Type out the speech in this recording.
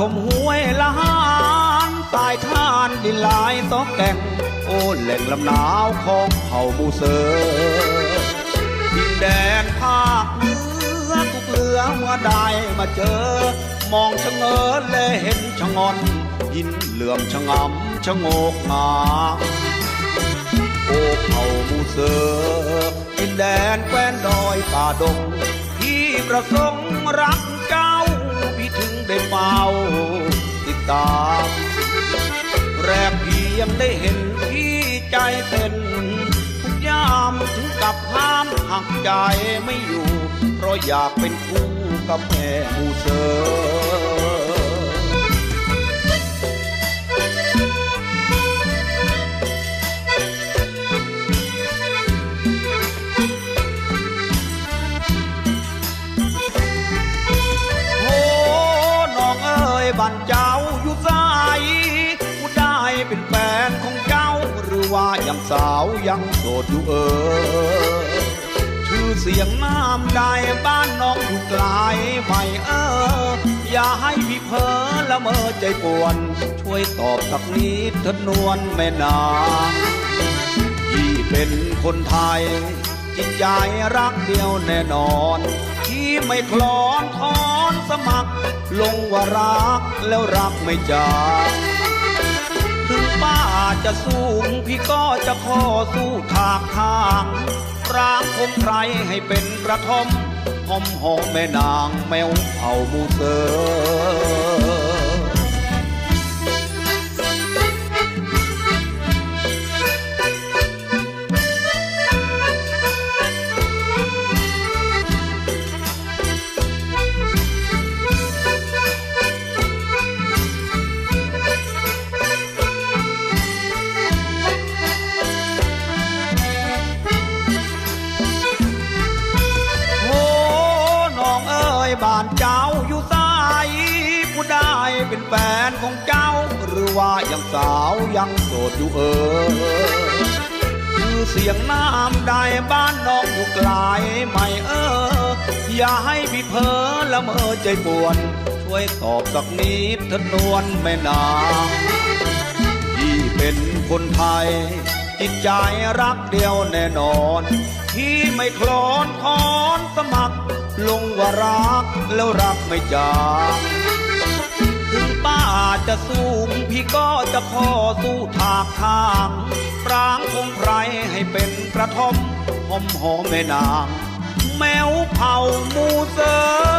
ชมห้วยละหานตายทานดินลายตอกแก่ง โอ้แหล่งลำหนาวของเผ่ามูเซอร์ดินแดนภาคเหนือทุกเรือเมื่อได้มาเจอ มองชะเง้อและเห็นชะงอน ยินเหลื่อมชะงำชะโงกงามโอ้เผ่ามูเซอร์ดินแดนแคว้นดอยป่าดงที่ประสงค์รักเจ้า ถึงได้เฝ้าติดตาม แรกเพียงได้เห็นพี่ใจเต้นทุกยามถึงกับห้ามหักใจไม่อยู่ เพราะอยากเป็นคู่กับแม่มูเซอ ยังสาวยังโสดอยู่เออ ชื่อเสียงน้ำได้บ้านน้องอยู่ไกลไม่เออ อย่าให้พี่เพ้อละเมอใจปวน ช่วยตอบสักนิดเถิดนวลแม่นางที่เป็นคนไทย จิตใจรักเดียวแน่นอนที่ไม่คลอนทอนสมัคร ลงว่ารักแล้วรักไม่จากถึง จะสูงพี่ก็จะขอสู้ทางทางร่างคมไครให้เป็นกระท่อมหอมหอมแม่นางแมวเผ่ามูเซอ บ้านเจ้าอยู่ไสผู้ได้เป็นแฟนของเจ้า หรือว่ายังสาวยังโสดอยู่เออคือเสียงน้ำได้บ้านน้องอยู่ไกลไม่เออ อย่าให้พี่เพ้อละเมอใจปวนช่วยตอบสักนิดเถิดนวลแม่นางที่เป็นคนไทย จิตใจรักเดียวแน่นอน ที่ไม่คลอนคอนสมัคร ลงว่ารักแล้วรักไม่จางถึงป้าจะสูงพี่ก็จะขอสู้ถากทางปรางคงไพรให้เป็นกระท่อมหอมหอมแม่นาง แมวเผามูเซอร์